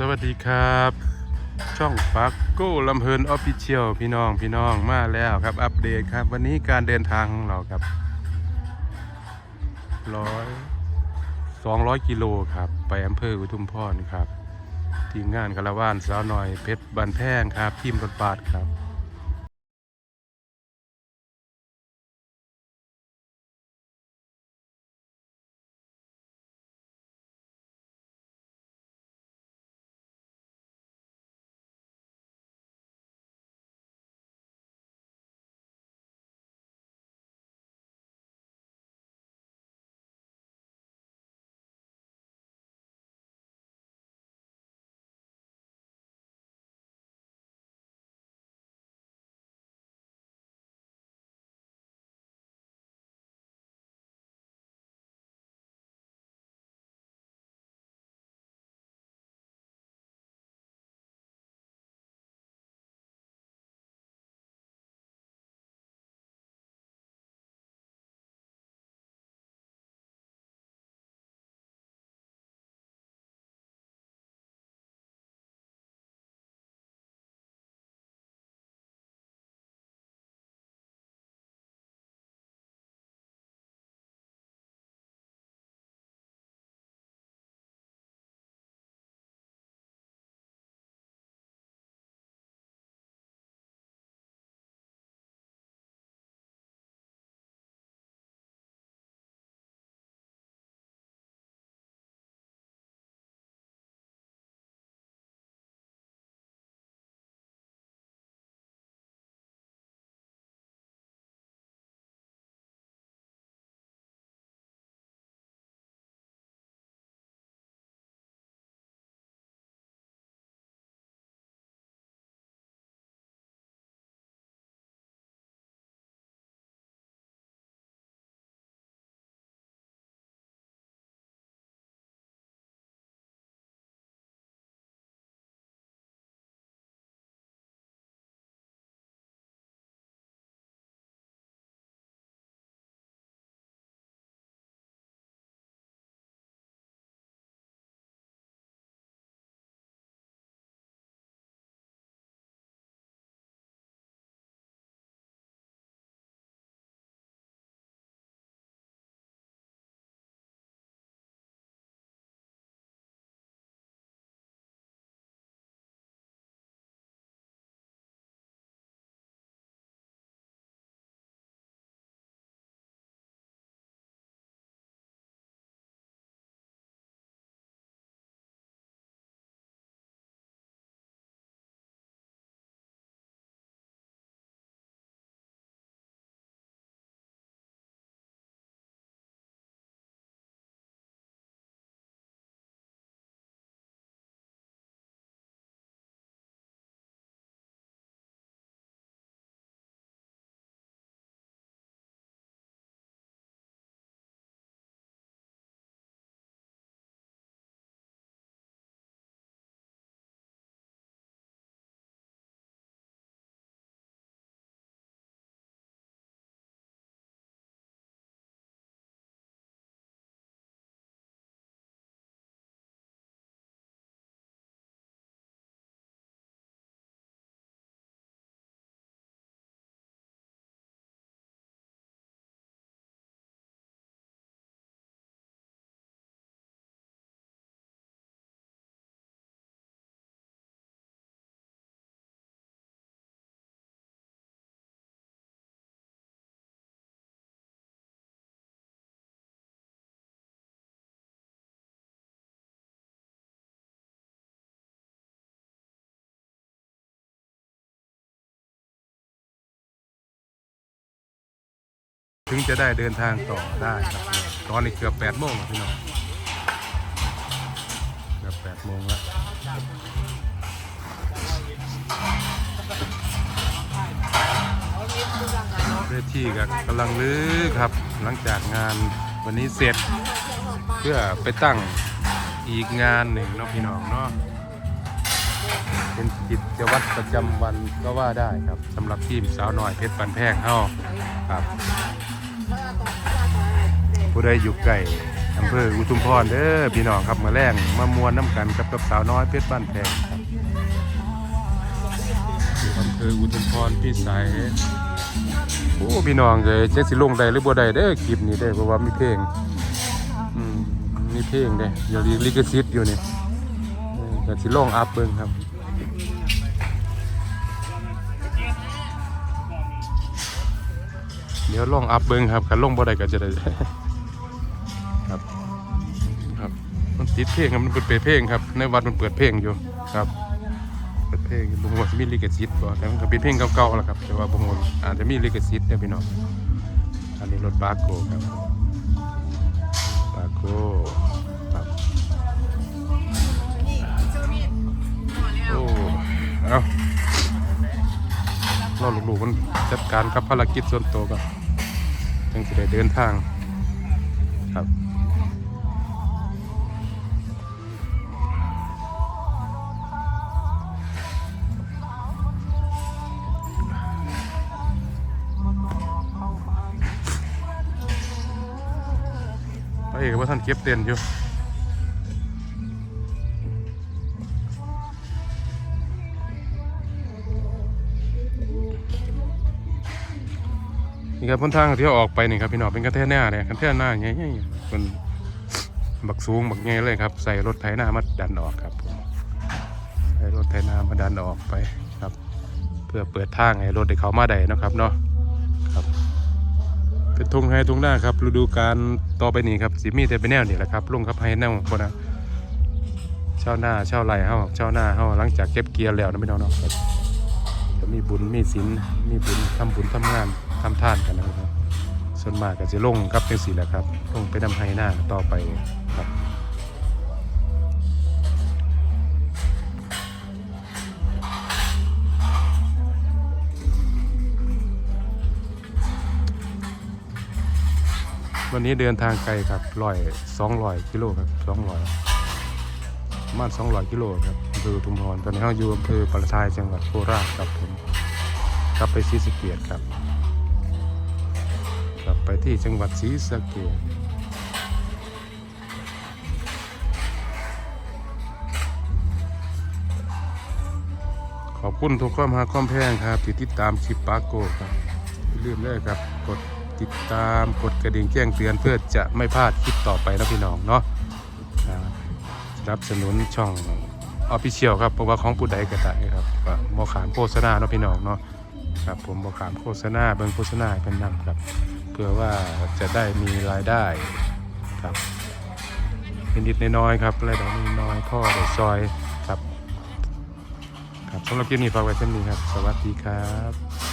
สวัสดีครับ ช่องปักโก้ลำเพลินออฟฟิเชียลพี่น้องพี่น้องมาแล้วครับ อัปเดตครับ วันนี้การเดินทางของเราครับร้อยสองร้อยกิโลครับ ไปอำเภออุทุมพรครับ ทีมงานกระว่านสาวหน่อยเพชรบันแพงครับทีมรถบาทครับ ถึงจะได้เดินทางต่อได้ครับตอนนี้เกือบแปดโมงแล้วพี่น้องเกือบแปดโมงแล้วเวทีก็กำลังลื้อครับ หลังจากงานวันนี้เสร็จ เพื่อไปตั้งอีกงานหนึ่งเนาะพี่น้องเนาะเป็นกิจวัตรประจำวันก็ว่าได้ครับสำหรับทีมสาวน้อยเพชรปันแพงเฮาครับ ผู้ใดอยู่ไกลอำเภออุทุมพรเด้อพี่น้องครับมาแรงมามวนน้ำกันกับกับสาวน้อยเพชรบ้านแพงครับอยู่อำเภออุทุมพรพี่สายโอ้พี่น้องเลยเจ๊สิลงใดหรือบ่ใดเด้อคลิปนี้เด้อเพราะว่ามีเพลงอืมมีเพลงเด้เดี๋ยวลิขสิทธิ์อยู่นี่เออก็สิลงอัพเบิ่งครับ ดี๋ยวลองอัพเบิ้งครับคันลงบ่ได้ก็จะได้ครับครับมันติดเพลงครับมันเปิดเพลงครับในวัดมันเปิดเพลงอยู่ครับ เปิดเพลงบ่ฮู้ว่ามีลิขสิทธิ์บ่แต่มันก็เป็นเพลงเก่าๆแหละครับแต่ว่าบ่ฮู้อาจจะมีลิขสิทธิ์เด้อพี่น้องอันนี้รถบาโกครับบาโกครับโอ้เอาเราลูกๆมันจัดการกับภารกิจส่วนตัวก่อน จึงจะได้เดินทางครับไปเอกว่าท่านเก็บเต็นอยู่ นี่ครับพ้นทางที่ออกไปนี่ครับพี่น้องเป็นกระแทกหน้าเลยกระแทกหน้าไงเป็นบักสูงบักไงเลยครับ ใส่รถไถนามาดันออกครับใส่รถไถนามาดันออกไปครับ เพื่อเปิดทางให้รถได้เข้ามาได้นะครับเนาะครับ เป็นทุ่งไฮทุ่งหน้าครับฤดูการต่อไปนี้ครับสิมีแต่เป็นแนวนี่แหละครับลุงครับไฮแนวคนนะเช่าหน้าเช่าไรเฮาเช่าหน้าเฮาหลังจากเก็บเกียร์แล้วนะพี่น้องเนาะจะมีบุญมีศีลมีบุญทำบุญทำงาน ทำทานกันนะครับ ส่วนมากก็จะลงครับจังสีแหละครับ ลงไปนำไฮหน้าต่อไปครับวันนี้เดินทางไกลครับร้อยสองร้อยกิโลครับสองร้อยประมาณสองร้อยกิโลครับอำเภออุทุมพรตอนนี้เราอยู่อำเภอปราทายจังหวัดโคราชครับผมกลับไปศรีสเกียรครับ กลับไปที่จังหวัดศรีสะเกษขอบคุณทุกความหาความแพงครับที่ติดตามคลิปปาโก้ครับอย่าลืมเลยครับ กดติดตามกดกระดิ่งแจ้งเตือนเพื่อจะไม่พลาดคลิปต่อไปนะพี่น้องเนาะอ่าสนับสนุนช่องออฟฟิเชียลครับเพราะว่าของผู้ใดก็ได้ครับก็บอขามโฆษณาเนาะพี่น้องเนาะ ครับผมบอกขามโฆษณาเบิ่งโฆษณาเป็นนำครับ เพื่อว่าจะได้มีรายได้ครับนิดๆน้อยๆครับรายได้น้อยๆพ่อได้ซอยครับ ครับสำหรับคลิปนี้ฝากไว้เช่นนี้ครับ สวัสดีครับ